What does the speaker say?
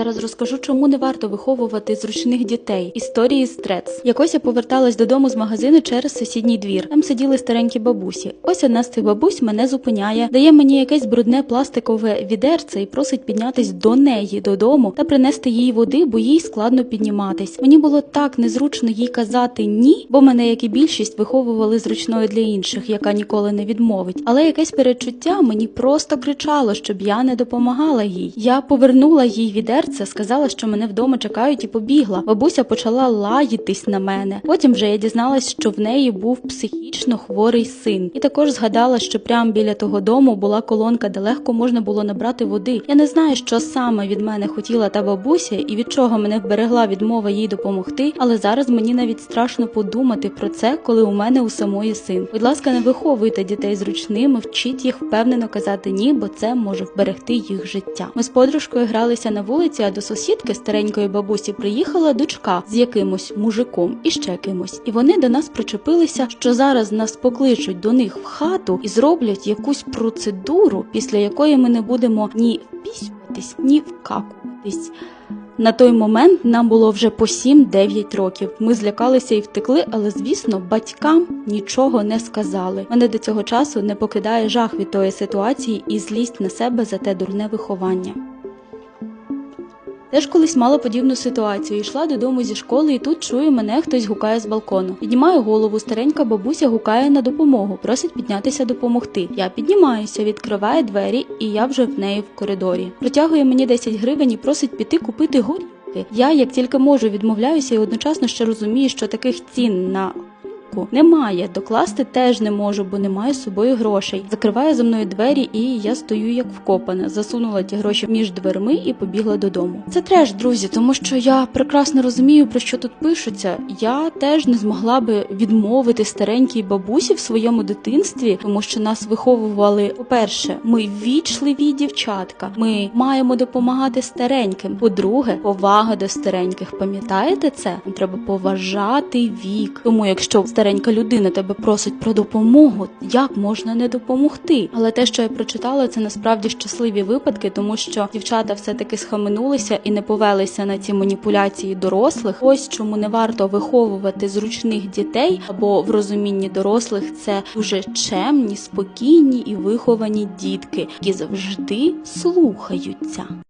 Зараз розкажу, чому не варто виховувати зручних дітей. Історії з трец. Якось я поверталась додому з магазину через сусідній двір. Там сиділи старенькі бабусі. Ось одна з цих бабусь мене зупиняє, дає мені якесь брудне пластикове відерце і просить піднятись до неї додому та принести їй води, бо їй складно підніматись. Мені було так незручно їй казати ні, бо мене, як і більшість, виховували зручною для інших, яка ніколи не відмовить. Але якесь перечуття мені просто кричало, щоб я не допомагала їй. Я повернула їй відерце, сказала, що мене вдома чекають, і побігла. Бабуся почала лаїтись на мене. Потім вже я дізналась, що в неї був психічно хворий син, і також згадала, що прямо біля того дому була колонка, де легко можна було набрати води. Я не знаю, що саме від мене хотіла та бабуся, і від чого мене вберегла відмова їй допомогти. Але зараз мені навіть страшно подумати про це, коли у мене у самої син. Будь ласка, не виховуйте дітей зручними, вчіть їх впевнено казати ні, бо це може вберегти їх життя. Ми з подружкою гралися на вулиці, а до сусідки старенької бабусі приїхала дочка з якимось мужиком і ще кимось. І вони до нас причепилися, що зараз нас покличуть до них в хату і зроблять якусь процедуру, після якої ми не будемо ні впісюватись, ні вкакуватись. На той момент нам було вже по 7-9 років. Ми злякалися і втекли, але звісно, батькам нічого не сказали. Мене до цього часу не покидає жах від тої ситуації і злість на себе за те дурне виховання. Теж колись мала подібну ситуацію. Йшла додому зі школи, і тут чую, мене хтось гукає з балкону. Піднімаю голову, старенька бабуся гукає на допомогу, просить піднятися допомогти. Я піднімаюся, відкриває двері, і я вже в неї в коридорі. Протягує мені 10 гривень і просить піти купити горілки. Я, як тільки можу, відмовляюся і одночасно ще розумію, що таких цін на горілку немає. Докласти теж не можу, бо немає з собою грошей. Закриває за мною двері, і я стою як вкопана. Засунула ті гроші між дверми і побігла додому. Це треш, друзі, тому що я прекрасно розумію, про що тут пишуться. Я теж не змогла би відмовити старенькій бабусі в своєму дитинстві, тому що нас виховували. По-перше, ми вічливі дівчатка. Ми маємо допомагати стареньким. По-друге, повага до стареньких. Пам'ятаєте це? Треба поважати вік. Тому, якщо старенька людина тебе просить про допомогу, як можна не допомогти? Але те, що я прочитала, це насправді щасливі випадки, тому що дівчата все-таки схаменулися і не повелися на ці маніпуляції дорослих. Ось чому не варто виховувати зручних дітей, або в розумінні дорослих це дуже чемні, спокійні і виховані дітки, які завжди слухаються.